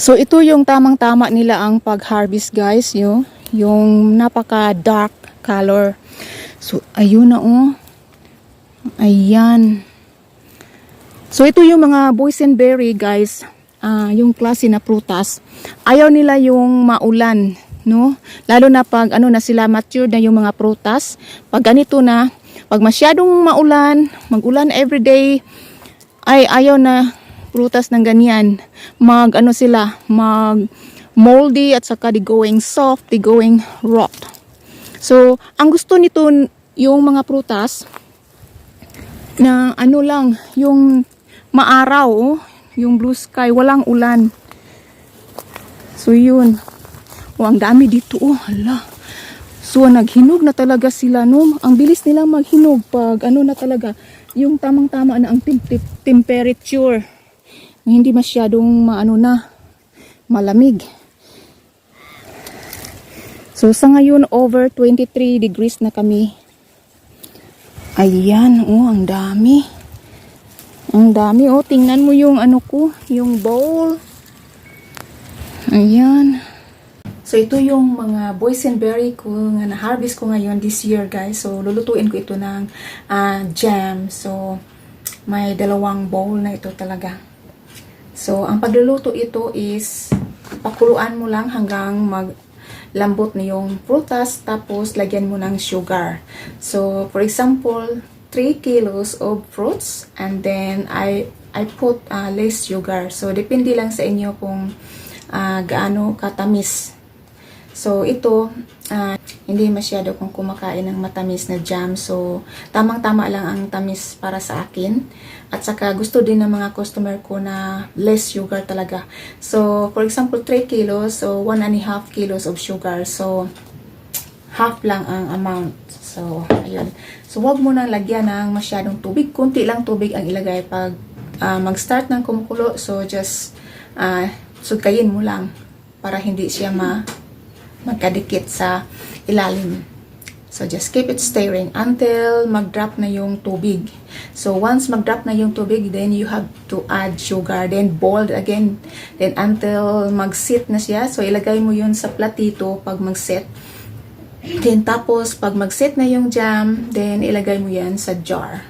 So ito yung tamang-tama nila ang pag-harvest guys, yo. Yung napaka dark color. So ayun na oh. Ayan. So ito yung mga boysenberry guys. Ah, yung klase na prutas. Ayaw nila yung maulan, no? Lalo na pag ano na sila mature na yung mga prutas. Pag ganito na, pag masyadong maulan, magulan everyday, ay ayaw na prutas ng ganyan. Mag ano sila, mag moldy at saka di going soft, di going rot. So, ang gusto nito yung mga prutas na ano lang, yung maaraw, yung blue sky, walang ulan. So, yun. Oh, ang dami dito, oh, hala. So, naghinog na talaga sila, no? Ang bilis nila maghinog pag ano na talaga, yung tamang-tama na ang tem- temperature. Hindi masyadong maano na, malamig. So, sa ngayon, over 23 degrees na kami. Ayan, oh, ang dami. Ang dami, oh. Tingnan mo yung ano ko, yung bowl. Ayan. So, ito yung mga boysenberry ko nga na-harvest ko ngayon this year, guys. So, lulutuin ko ito ng ah, jam. So, may dalawang bowl na ito talaga. So, ang pagluluto ito is pakuluan mo lang hanggang mag lambot na yung prutas tapos lagyan mo ng sugar. So, for example, 3 kilos of fruits and then I I put uh, less sugar. So, depende lang sa inyo kung ah, gaano katamis. So, ito, ah, hindi masyado kung kumakain ng matamis na jam. So, tamang-tama lang ang tamis para sa akin. At saka, gusto din ng mga customer ko na less sugar talaga. So, for example, 3 kilos, so 1 and a half kilos of sugar. So, half lang ang amount. So, ayun. So, wag mo nang lagyan ng masyadong tubig. Kunti lang tubig ang ilagay pag ah, mag-start ng kumukulo. So, just uh, sugkayin mo lang para hindi siya ma magkadikit sa ilalim. So, just keep it stirring until mag-drop na yung tubig. So, once mag-drop na yung tubig, then you have to add sugar. Then, boiled again. Then, until mag-sit na siya. So, ilagay mo yun sa platito pag mag-set. Then, tapos, pag mag-set na yung jam, then ilagay mo yan sa jar.